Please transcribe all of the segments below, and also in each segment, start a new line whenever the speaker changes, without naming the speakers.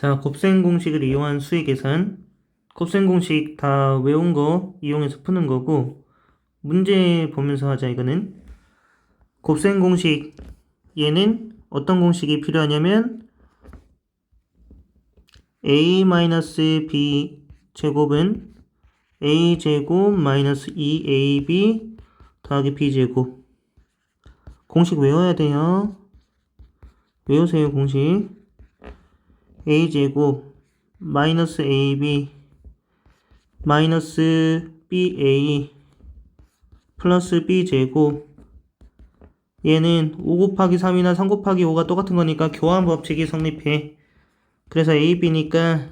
자, 곱셈 공식을 이용한 수의 계산. 곱셈 공식 다 외운 거 이용해서 푸는 거고, 문제 보면서 하자, 이거는. 곱셈 공식, 얘는 어떤 공식이 필요하냐면, a-b 제곱은 a 제곱 마이너스 2ab 더하기 b 제곱. 공식 외워야 돼요. 외우세요, 공식. A제곱 마이너스 ab 마이너스 ba 플러스 b제곱 얘는 5 곱하기 3이나 3 곱하기 5가 똑같은 거니까 교환 법칙이 성립해. 그래서 ab니까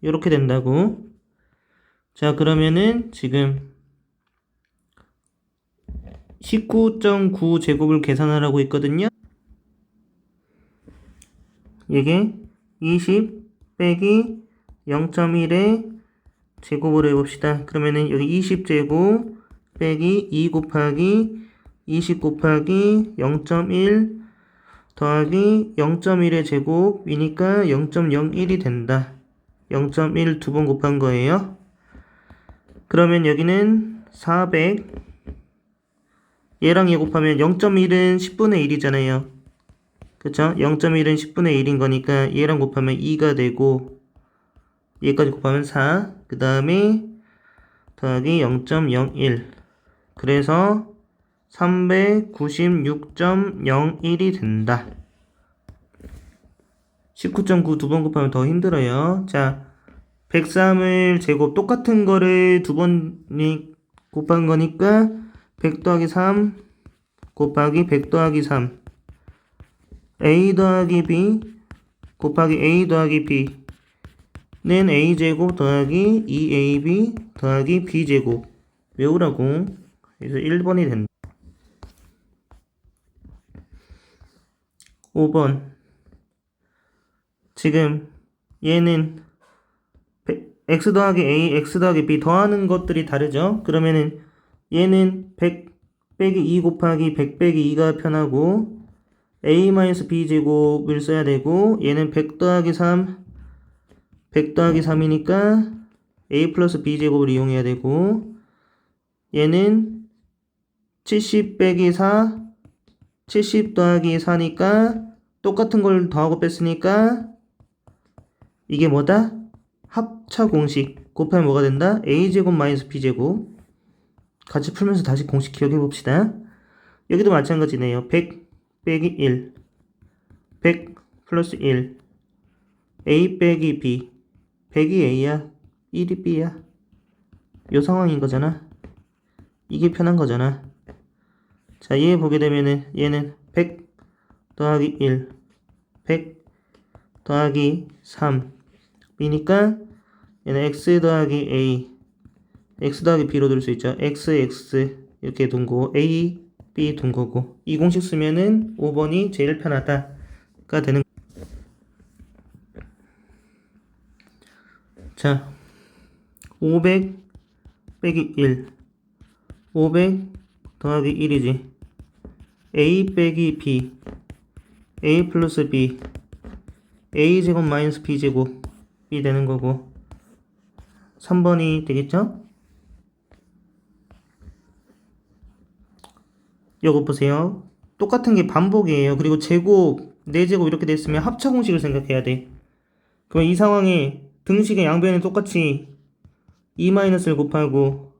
이렇게 된다고. 자, 그러면은 지금 19.9 제곱을 계산하라고 했거든요. 이게 20 빼기 0.1의 제곱으로 해봅시다. 그러면은 여기 20 제곱 빼기 2 곱하기 20 곱하기 0.1 더하기 0.1의 제곱이니까 0.01이 된다. 0.1 두 번 곱한 거예요. 그러면 여기는 400 얘랑 얘 곱하면 0.1은 10분의 1이잖아요. 그쵸? 0.1은 10분의 1인 거니까 얘랑 곱하면 2가 되고 얘까지 곱하면 4. 그 다음에 더하기 0.01. 그래서 396.01이 된다. 19.9 두 번 곱하면 더 힘들어요. 자, 103을 제곱 똑같은 거를 두 번이 곱한 거니까 100 더하기 3 곱하기 100 더하기 3 a 더하기 b 곱하기 a 더하기 b는 a제곱 더하기 2ab 더하기 b제곱. 외우라고. 그래서 1번이 된다. 5번. 지금 얘는 x 더하기 a, x 더하기 b 더하는 것들이 다르죠? 그러면은 얘는 100 빼기 2 곱하기 100 빼기 2가 편하고 a-b 제곱을 써야 되고 얘는 100 더하기 3 100 더하기 3이니까 a 플러스 b 제곱을 이용해야 되고 얘는 70 빼기 4 70 더하기 4니까 똑같은 걸 더하고 뺐으니까 이게 뭐다? 합차 공식 곱하면 뭐가 된다? a제곱 마이너스 b제곱 같이 풀면서 다시 공식 기억해 봅시다 여기도 마찬가지네요 100 빼기 1 100 플러스 1 a 빼기 b 100이 a야? 1이 b야? 요 상황인 거잖아? 이게 편한 거잖아? 자 얘 보게 되면은 얘는 100 더하기 1 100 더하기 3 b니까 얘는 x 더하기 a x 더하기 b로 들수 있죠. X x 이렇게 둔 거고 a b 둔 거고 이 공식 쓰면은 5번이 제일 편하다가 되는 자 500 빼기 1 500 더하기 1이지. a 빼기 b a 플러스 b a 제곱 마이너스 b 제곱 이 되는 거고 3번이 되겠죠? 이거 보세요. 똑같은 게 반복이에요. 그리고 제곱, 4제곱 이렇게 됐으면 합차 공식을 생각해야 돼. 그럼 이 상황에 등식의 양변은 똑같이 2-를 곱하고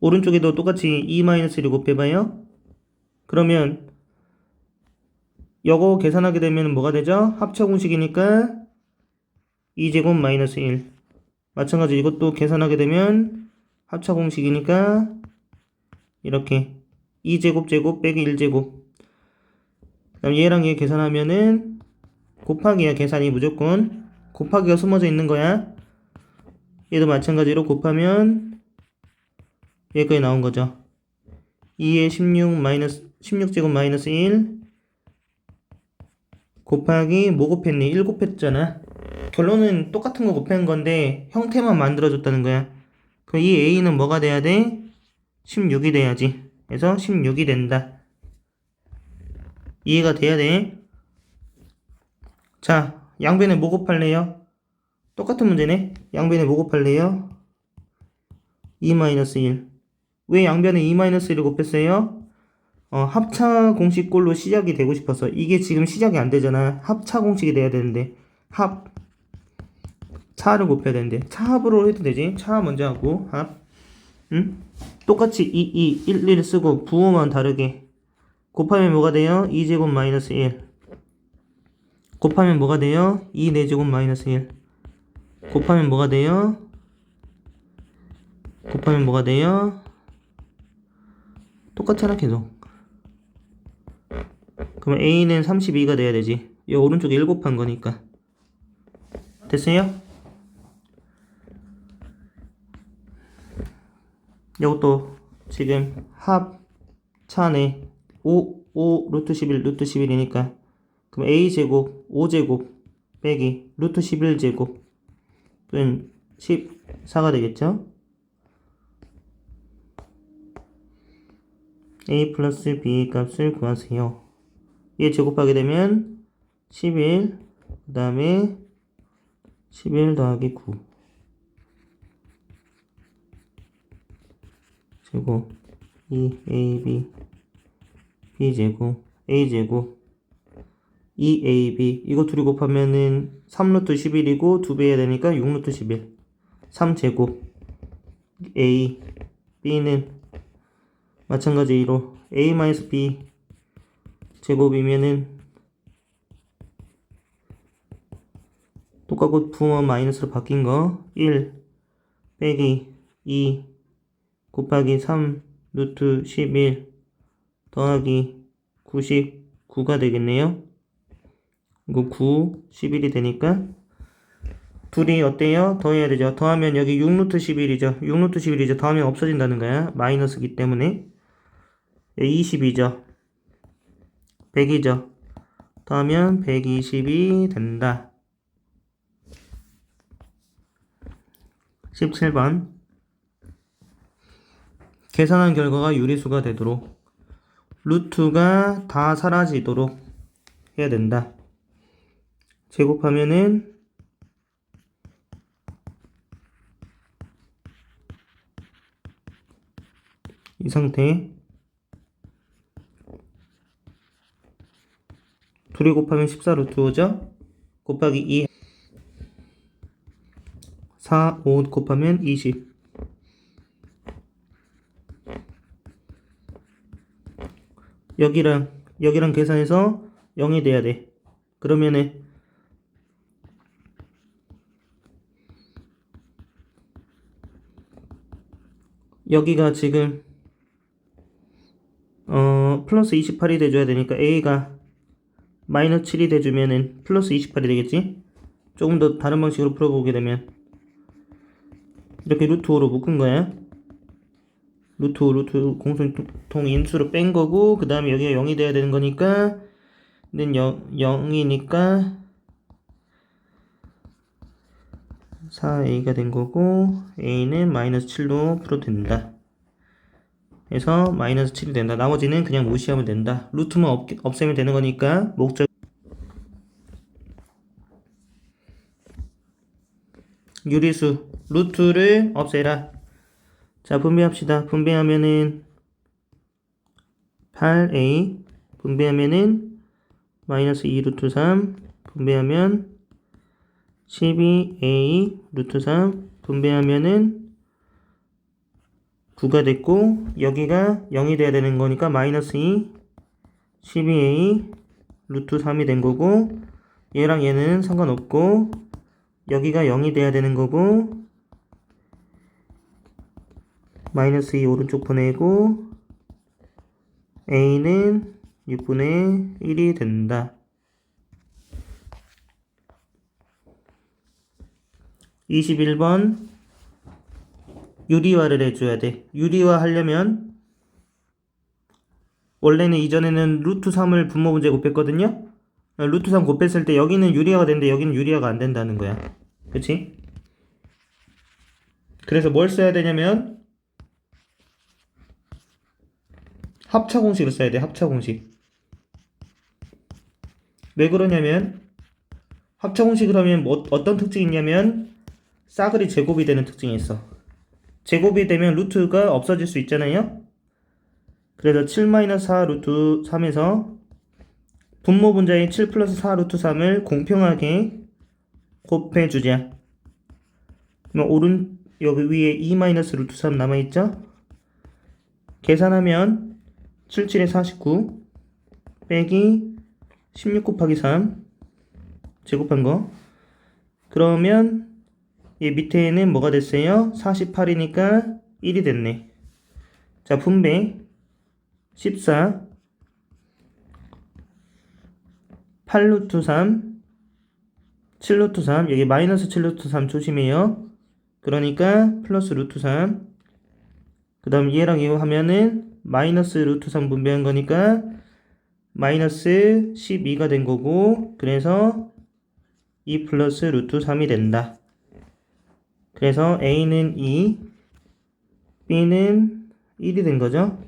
오른쪽에도 똑같이 2-를 곱해봐요. 그러면 이거 계산하게 되면 뭐가 되죠? 합차 공식이니까 2제곱 마이너스 1 마찬가지 이것도 계산하게 되면 합차 공식이니까 이렇게 2제곱 제곱 빼기 1제곱. 그다음 얘랑 얘 계산하면은 곱하기야 계산이 무조건. 곱하기가 숨어져 있는 거야. 얘도 마찬가지로 곱하면 여기까지 나온 거죠. 2에 16 마이너스 16제곱 마이너스 1 곱하기 뭐 곱했니? 1 곱했잖아. 결론은 똑같은 거 곱한 건데 형태만 만들어줬다는 거야. 그럼 이 a는 뭐가 돼야 돼? 16이 돼야지 그래서 16이 된다. 이해가 돼야 돼. 자, 양변에 뭐 곱할래요? 똑같은 문제네. 양변에 뭐 곱할래요? 2-1. 왜 양변에 2-1을 곱했어요? 어, 합차 공식꼴로 시작이 되고 싶어서 이게 지금 시작이 안 되잖아. 합차 공식이 돼야 되는데 합 차를 곱해야 되는데 차합으로 해도 되지. 차 먼저 하고 합 응? 똑같이 2, 2, 1, 1 쓰고 부호만 다르게 곱하면 뭐가 돼요? 2제곱 마이너스 1 곱하면 뭐가 돼요? 2 4제곱 마이너스 1 곱하면 뭐가 돼요? 곱하면 뭐가 돼요? 똑같잖아 계속 그럼 A는 32가 돼야 되지 이 오른쪽에 1 곱한 거니까 됐어요? 이것도 지금 합 차네 5, 5 루트 11 루트 11이니까 그럼 a제곱 5제곱 빼기 루트 11제곱은 14가 되겠죠? a 플러스 b 값을 구하세요. 얘 제곱하게 되면 11, 그 다음에 11 더하기 9 제곱 2ab b제곱 a제곱 2ab 이거 둘이 곱하면은 3루트 11이고 2배 해야 되니까 6루트 11 3제곱 a b는 마찬가지로 a-b 제곱이면은 똑같고 부호 마이너스로 바뀐 거 1 빼기 2 곱하기 3 루트 11 더하기 99가 되겠네요. 이거 9, 11이 되니까 둘이 어때요? 더해야 되죠. 더하면 여기 6루트 11이죠. 6루트 11이죠. 더하면 없어진다는 거야. 마이너스기 때문에 20이죠. 100이죠. 더하면 120이 된다. 17번 계산한 결과가 유리수가 되도록 루트가 다 사라지도록 해야 된다. 제곱하면은 이 상태 둘이 곱하면 14 루트 5죠? 곱하기 2 4, 5 곱하면 20 여기랑 여기랑 계산해서 0이 돼야 돼 그러면은 여기가 지금 어 플러스 28이 돼줘야 되니까 A가 마이너스 7이 돼주면은 플러스 28이 되겠지? 조금 더 다른 방식으로 풀어보게 되면 이렇게 루트 5로 묶은 거야 루트 5 루트 공통통 인수로 뺀 거고 그 다음에 여기가 0이 돼야 되는 거니까 는 0, 0이니까 4a가 된 거고 a는 마이너스 7로 풀어도 된다. 그래서 마이너스 7이 된다. 나머지는 그냥 무시하면 된다. 루트만 없, 없애면 되는 거니까 목적 유리수 루트를 없애라 자 분배합시다. 분배하면은 8a 분배하면은 마이너스 2 루트 3 분배하면 12a 루트 3 분배하면은 9가 됐고 여기가 0이 돼야 되는 거니까 마이너스 2 12a 루트 3이 된 거고 얘랑 얘는 상관없고 여기가 0이 돼야 되는 거고 마이너스 2 오른쪽 보내고 a는 6분의 1이 된다. 21번 유리화를 해줘야 돼. 유리화 하려면 원래는 이전에는 루트 3을 분모 문제 곱했거든요. 루트 3 곱했을 때 여기는 유리화가 되는데 여기는 유리화가 안 된다는 거야. 그치? 그래서 뭘 써야 되냐면 합차 공식을 써야 돼. 합차 공식. 왜 그러냐면 합쳐공식을 하면 뭐, 어떤 특징이 있냐면 싸그리 제곱이 되는 특징이 있어. 제곱이 되면 루트가 없어질 수 있잖아요. 그래서 7-4 루트 3에서 분모 분자인 7 플러스 4 루트 3을 공평하게 곱해주자. 그럼 오른 여기 위에 2 마이너스 루트 3 남아있죠? 계산하면 7, 7에 49 빼기 16 곱하기 3 제곱한 거. 그러면 이 밑에는 뭐가 됐어요? 48이니까 1이 됐네. 자 분배. 14 8루트 3 7루트 3 여기 마이너스 7루트 3 조심해요. 그러니까 플러스 루트 3 그 다음 얘랑 이거 하면은 마이너스 루트 3 분배한 거니까 마이너스 12가 된 거고 그래서 2 플러스 루트 3이 된다. 그래서 A는 2, B는 1이 된 거죠.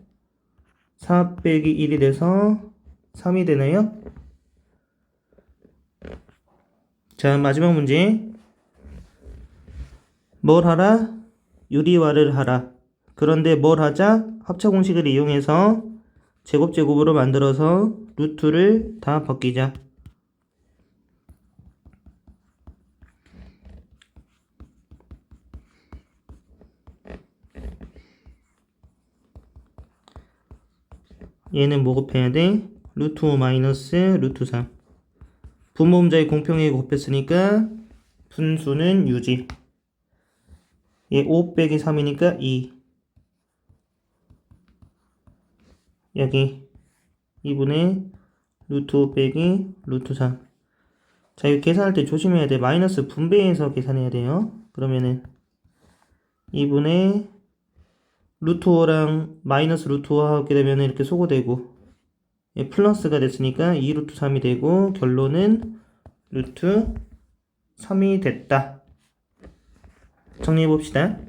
4 빼기 1이 돼서 3이 되나요? 자, 마지막 문제. 뭘 하라? 유리화를 하라. 그런데 뭘 하자? 합차 공식을 이용해서 제곱 제곱으로 만들어서 루트를 다 벗기자. 얘는 뭐 곱해야 돼? 루트 5 마이너스 루트 3 분모음자의 공평하게 곱했으니까 분수는 유지 얘5 빼기 3이니까 2 여기 2분의 루트 5 빼기 루트 3 자, 이거 계산할 때 조심해야 돼. 마이너스 분배해서 계산해야 돼요. 그러면은 2분의 루트 5랑 마이너스 루트 5 하게 되면 이렇게 소거되고 예, 플러스가 됐으니까 2 루트 3이 되고 결론은 루트 3이 됐다. 정리해 봅시다.